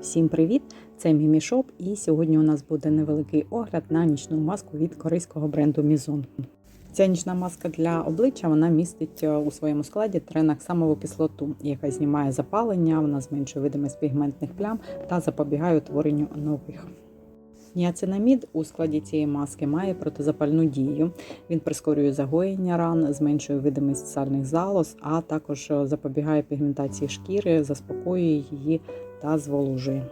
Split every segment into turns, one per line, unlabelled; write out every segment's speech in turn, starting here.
Всім привіт! Це Мімішоп, і сьогодні у нас буде невеликий огляд на нічну маску від корейського бренду Mizon. Ця нічна маска для обличчя вона містить е, у своєму складі тренаксамову кислоту, яка знімає запалення, вона зменшує видимість пігментних плям та запобігає утворенню нових. Ніацинамід у складі цієї маски має протизапальну дію. Він прискорює загоєння ран, зменшує видимість сальних залоз, а також е, запобігає пігментації шкіри, заспокоює її та зволожує.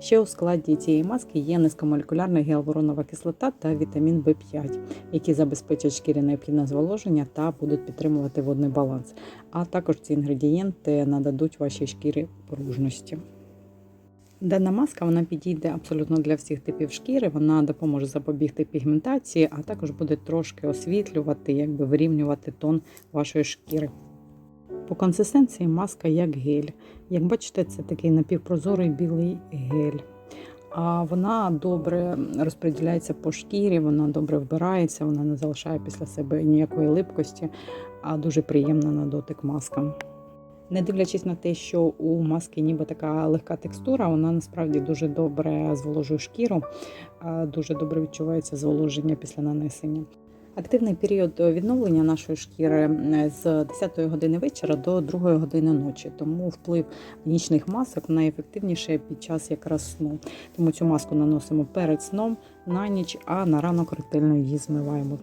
Ще у складі цієї маски є низькомолекулярна гіалуронова кислота та вітамін В5, які забезпечать шкірі необхідне зволоження та будуть підтримувати водний баланс. А також ці інгредієнти нададуть вашій шкірі пружності. Дана маска вона підійде абсолютно для всіх типів шкіри. Вона допоможе запобігти пігментації, а також буде трошки освітлювати, якби вирівнювати тон вашої шкіри. По консистенції маска як гель. Як бачите, це такий напівпрозорий білий гель. А вона добре розподіляється по шкірі, вона добре вбирається, вона не залишає після себе ніякої липкості, а дуже приємна на дотик маска. Не дивлячись на те, що у маски ніби така легка текстура, вона насправді дуже добре зволожує шкіру, дуже добре відчувається зволоження після нанесення. Активний період відновлення нашої шкіри з 10 години вечора до 2 години ночі. Тому вплив нічних масок найефективніше під час якраз сну. Тому цю маску наносимо перед сном на ніч, а на ранок ретельно її змиваємо.